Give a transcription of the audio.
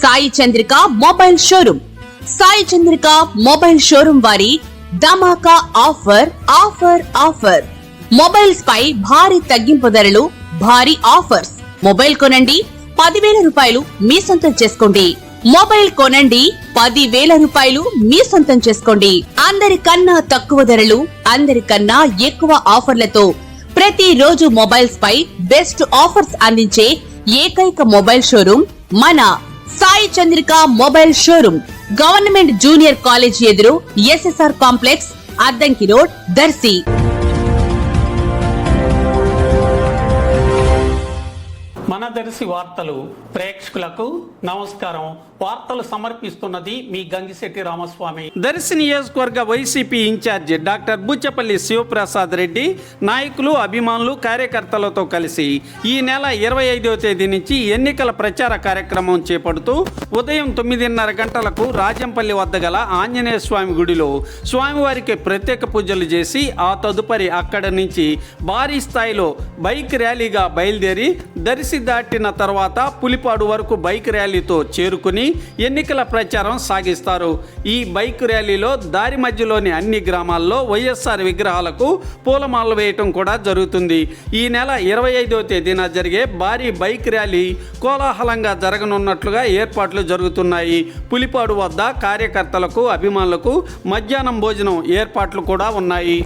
Sai Chandrika mobile showroom Sai Chandrika mobile showroom వారి ధమాకా offer offer offer. Mobiles పై భారీ తగ్గింపు ధరలు భారీ ఆఫర్స్. మొబైల్ కొనండి పదివేల రూపాయలు మీ సొంతం చేసుకోండి. మొబైల్ కొనండి పదివేల రూపాయలు మీ సొంతం చేసుకోండి. అందరికన్నా తక్కువ ధరలు అందరికన్నా ఎక్కువ ఆఫర్లతో ప్రతి రోజు మొబైల్స్ పై బెస్ట్ ఆఫర్స్ అందించే ఏకైక మొబైల్ షోరూమ్ మన Sai Chandrika mobile showroom government junior college ఎదురు SSR complex Addanki road Darsi. Dinadarsi Darsi వార్తలు ప్రేక్షకులకు నమస్కారం. వార్తలు సమర్పిస్తున్నది మీ గంగిశెట్టి రామస్వామి. దర్శి నియోజకవర్గ YCP in charge doctor Buchepalli Sivaprasad Reddy నాయకులు అభిమానులు కార్యకర్తలతో కలిసి ఈ నెల ఇరవై ఐదవ తేదీ నుంచి ఎన్నికల ప్రచార కార్యక్రమం చేపడుతూ ఉదయం తొమ్మిదిన్నర గంటలకు రాజంపల్లి వద్ద గల ఆంజనేయ స్వామి గుడిలో స్వామివారికి ప్రత్యేక పూజలు చేసి ఆ తదుపరి అక్కడ నుంచి భారీ స్థాయిలో బైక్ ర్యాలీగా బయలుదేరి దర్శి దాటిన తర్వాత పులిపాడు వరకు బైక్ ర్యాలీతో చేరుకుని ఎన్నికల ప్రచారం సాగిస్తారు. ఈ బైక్ ర్యాలీలో దారి మధ్యలోని అన్ని గ్రామాల్లో వైఎస్ఆర్ విగ్రహాలకు పూలమాలలు వేయటం కూడా జరుగుతుంది. ఈ నెల ఇరవై ఐదవ తేదీన జరిగే భారీ బైక్ ర్యాలీ కోలాహలంగా జరగనున్నట్లుగా ఏర్పాట్లు జరుగుతున్నాయి. పులిపాడు వద్ద కార్యకర్తలకు అభిమానులకు మధ్యాహ్నం భోజనం ఏర్పాట్లు కూడా ఉన్నాయి.